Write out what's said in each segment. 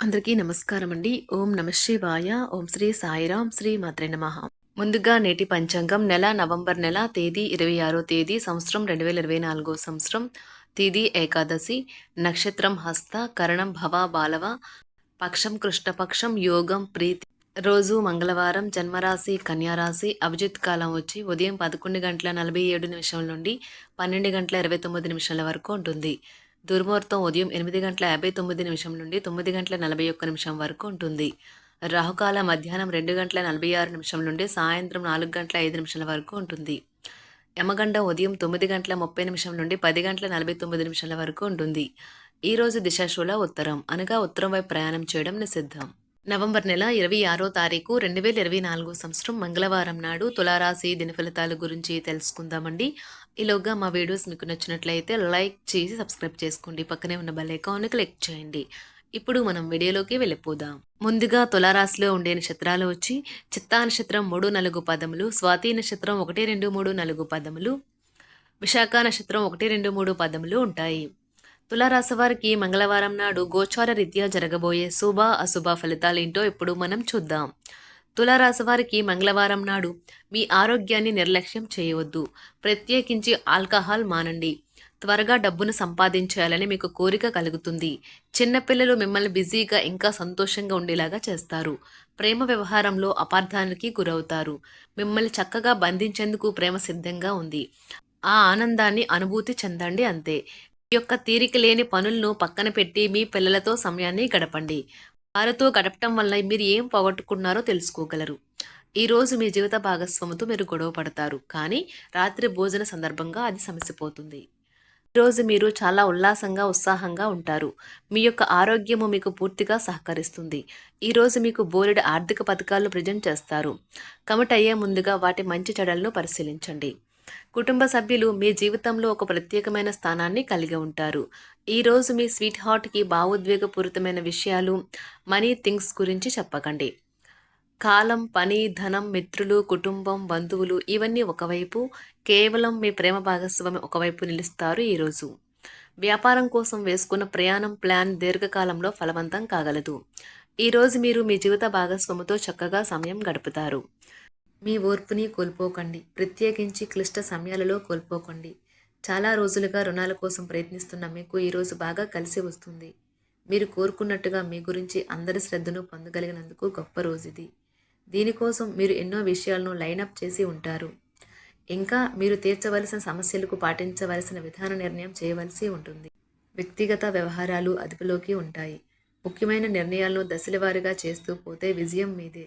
అందరికీ నమస్కారం అండి ఓం నమ శివాయ. ఓం శ్రీ సాయిరాం. శ్రీ మాత్రే నమ. ముందుగా నేటి పంచాంగం నెల నవంబర్ నెల తేదీ ఇరవై ఆరో తేదీ సంవత్సరం రెండు వేల ఇరవై నాలుగో సంవత్సరం. తేదీ ఏకాదశి. నక్షత్రం హస్త కరణం భవ బాలవ పక్షం కృష్ణపక్షం యోగం ప్రీతి. రోజు మంగళవారం జన్మరాశి కన్యారాశి అభిజిత్ కాలం వచ్చి ఉదయం పదకొండు గంటల నలభై ఏడు నిమిషాల నుండి పన్నెండు గంటల ఇరవై తొమ్మిది నిమిషాల వరకు ఉంటుంది. దుర్ముహూర్తం ఉదయం ఎనిమిది గంటల యాభై తొమ్మిది నిమిషం నుండి తొమ్మిది గంటల నలభై ఒక్క నిమిషం వరకు ఉంటుంది. రాహుకాల మధ్యాహ్నం రెండు గంటల నలభై ఆరు నిమిషం నుండి సాయంత్రం నాలుగు గంటల ఐదు నిమిషాల వరకు ఉంటుంది. యమగండ ఉదయం తొమ్మిది గంటల ముప్పై నిమిషం నుండి పది గంటల నలభై తొమ్మిది నిమిషాల వరకు ఉంటుంది. ఈరోజు రోజు దిశాశూల ఉత్తరం. అనగా ఉత్తరం వైపు ప్రయాణం చేయడం నిషిద్ధం. నవంబర్ నెల ఇరవై ఆరో తారీఖు రెండు వేల ఇరవై నాలుగు సంవత్సరం మంగళవారం నాడు తులారాశి దిన ఫలితాల గురించి తెలుసుకుందామండి. ఈలోగా మా వీడియోస్ మీకు నచ్చినట్లయితే లైక్ చేసి సబ్స్క్రైబ్ చేసుకోండి. పక్కనే ఉన్న బెల్ ఐకాన్ని క్లిక్ చేయండి. ఇప్పుడు మనం వీడియోలోకి వెళ్ళిపోదాం. ముందుగా తులారాశిలో ఉండే నక్షత్రాలు వచ్చి చిత్తా నక్షత్రం మూడు నాలుగు పదములు స్వాతి నక్షత్రం ఒకటి రెండు మూడు నాలుగు పదములు విశాఖ నక్షత్రం ఒకటి రెండు మూడు పదములు ఉంటాయి. తులారాశి వారికి మంగళవారం నాడు గోచార రీత్యా జరగబోయే శుభ అశుభ ఫలితాలేంటో ఇప్పుడు మనం చూద్దాం. తులారాశి వారికి మంగళవారం నాడు మీ ఆరోగ్యాన్ని నిర్లక్ష్యం చేయవద్దు. ప్రత్యేకించి ఆల్కహాల్ మానండి. త్వరగా డబ్బును సంపాదించాలని మీకు కోరిక కలుగుతుంది. చిన్నపిల్లలు మిమ్మల్ని బిజీగా ఇంకా సంతోషంగా ఉండేలాగా చేస్తారు. ప్రేమ వ్యవహారంలో అపార్థానికి గురవుతారు. మిమ్మల్ని చక్కగా బంధించేందుకు ప్రేమ సిద్ధంగా ఉంది. ఆ ఆనందాన్ని అనుభూతి చెందండి అంతే. యొక్క తీరిక లేని పనులను పక్కన పెట్టి మీ పిల్లలతో సమయాన్ని గడపండి. వారితో గడపటం వల్ల మీరు ఏం పోగొట్టుకున్నారో తెలుసుకోగలరు. ఈరోజు మీ జీవిత భాగస్వామితో మీరు గొడవ పడతారు. కానీ రాత్రి భోజన సందర్భంగా అది సమస్యపోతుంది ఈరోజు మీరు చాలా ఉల్లాసంగా ఉత్సాహంగా ఉంటారు. మీ యొక్క ఆరోగ్యము మీకు పూర్తిగా సహకరిస్తుంది. ఈరోజు మీకు బోలెడు ఆర్థిక పథకాలు ప్రజెంట్ చేస్తారు. కమిట్ అయ్యే ముందుగా వాటి మంచి చెడలను పరిశీలించండి. కుటుంబ సభ్యులు మీ జీవితంలో ఒక ప్రత్యేకమైన స్థానాన్ని కలిగి ఉంటారు. ఈరోజు మీ స్వీట్ హార్ట్కి భావోద్వేగపూరితమైన విషయాలు మనీ థింగ్స్ గురించి చెప్పకండి. కాలం పని ధనం మిత్రులు కుటుంబం బంధువులు ఇవన్నీ ఒకవైపు కేవలం మీ ప్రేమ భాగస్వామి ఒకవైపు నిలుస్తారు ఈరోజు వ్యాపారం కోసం వేసుకున్న ప్రయాణం ప్లాన్ దీర్ఘకాలంలో ఫలవంతం కాగలదు. ఈరోజు మీరు మీ జీవిత భాగస్వామితో చక్కగా సమయం గడుపుతారు. మీ ఓర్పుని కోల్పోకండి. ప్రత్యేకించి క్లిష్ట సమయాలలో కోల్పోకండి. చాలా రోజులుగా రుణాల కోసం ప్రయత్నిస్తున్న మీకు ఈరోజు బాగా కలిసి వస్తుంది. మీరు కోరుకున్నట్టుగా మీ గురించి అందరి శ్రద్ధను పొందగలిగినందుకు గొప్ప రోజు ఇది దీనికోసం మీరు ఎన్నో విషయాలను లైనప్ చేసి ఉంటారు. ఇంకా మీరు తీర్చవలసిన సమస్యలకు పాటించవలసిన విధాన నిర్ణయం చేయవలసి ఉంటుంది. వ్యక్తిగత వ్యవహారాలు అదుపులోకి ఉంటాయి. ముఖ్యమైన నిర్ణయాలను దశలవారీగా చేస్తూ పోతే విజయం మీదే.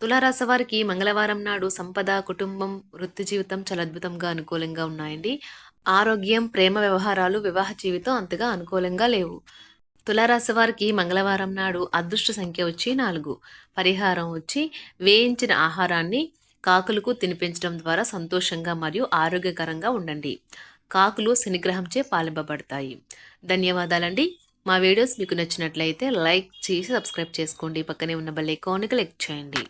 తులారాశి వారికి మంగళవారం నాడు సంపద కుటుంబం వృత్తి జీవితం చాలా అద్భుతంగా అనుకూలంగా ఉన్నాయండి. ఆరోగ్యం ప్రేమ వ్యవహారాలు వివాహ జీవితం అంతగా అనుకూలంగా లేవు. తులారాశి వారికి మంగళవారం నాడు అదృష్ట సంఖ్య వచ్చి నాలుగు. పరిహారం వచ్చి వేయించిన ఆహారాన్ని కాకులకు తినిపించడం ద్వారా సంతోషంగా మరియు ఆరోగ్యకరంగా ఉండండి. కాకులు శనిగ్రహంచే పాలింపబడతాయి. ధన్యవాదాలండి. మా వీడియోస్ మీకు నచ్చినట్లయితే లైక్ చేసి సబ్స్క్రైబ్ చేసుకోండి. పక్కనే ఉన్న బెల్ ఐకాన్కి క్లిక్ చేయండి.